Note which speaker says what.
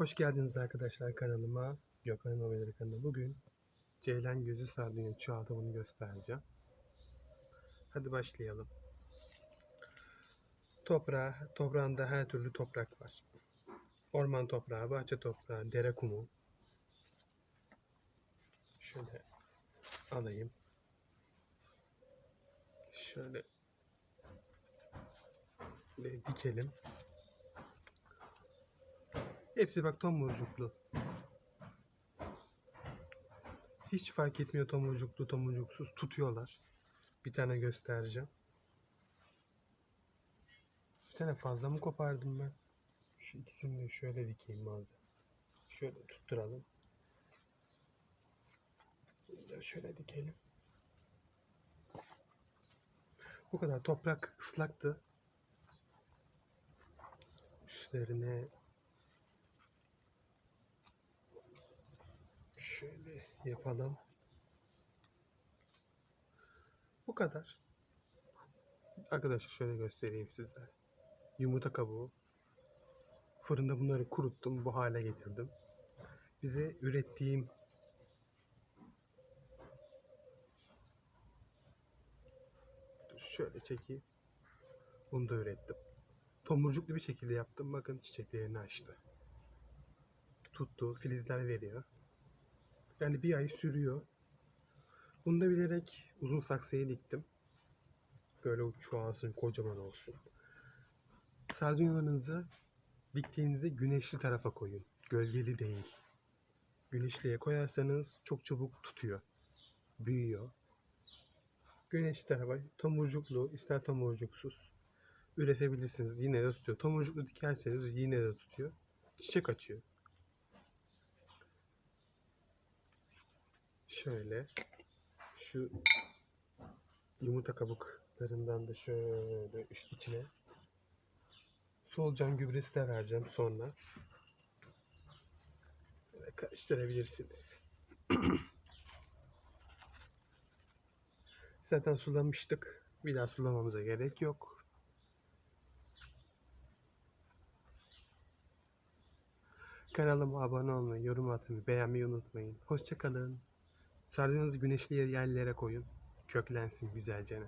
Speaker 1: Hoş geldiniz arkadaşlar kanalıma. Gökhan Oveleri kanalına. Bugün Ceylan gözü sardunya çoğaltımını göstereceğim. Hadi başlayalım. Toprağı, toprağında her türlü toprak var. Orman toprağı, bahçe toprağı, dere kumu. Şöyle alayım. Şöyle dikelim. Hepsi bak tomurcuklu. Hiç fark etmiyor tomurcuklu tomurcuksuz tutuyorlar. Bir tane göstereceğim. Bir tane fazla mı kopardım ben? Şu ikisini de şöyle dikeyim bazen. Şöyle tutturalım. Şöyle dikelim. Bu kadar toprak ıslaktı. Üstlerine Şöyle yapalım. Bu kadar. Arkadaşlar şöyle göstereyim size. Yumurta kabuğu. Fırında bunları kuruttum. Bu hale getirdim. Bize ürettiğim şöyle çekeyim. Bunu da ürettim. Tomurcuklu bir şekilde yaptım. Bakın çiçeklerini açtı. Tuttu. Filizler veriyor. Yani bir ay sürüyor. Bunu da bilerek uzun saksıya diktim. Böyle çoğalsın, kocaman olsun. Sardunyalarınızı diktiğinizde güneşli tarafa koyun. Gölgeli değil. Güneşliye koyarsanız çok çabuk tutuyor. Büyüyor. Güneşli tarafa tomurcuklu, ister tomurcuksuz üretebilirsiniz. Yine de tutuyor. Tomurcuklu dikerseniz yine de tutuyor. Çiçek açıyor. Şöyle şu yumurta kabuklarından da şöyle üst içine solucan gübresi de vereceğim sonra. Böyle karıştırabilirsiniz. Zaten sulamıştık. Bir daha sulamamıza gerek yok. Kanalıma abone olmayı, yorum atmayı, beğenmeyi unutmayın. Hoşçakalın. Sardunyanızı güneşli yerlere koyun. Köklensin güzelce.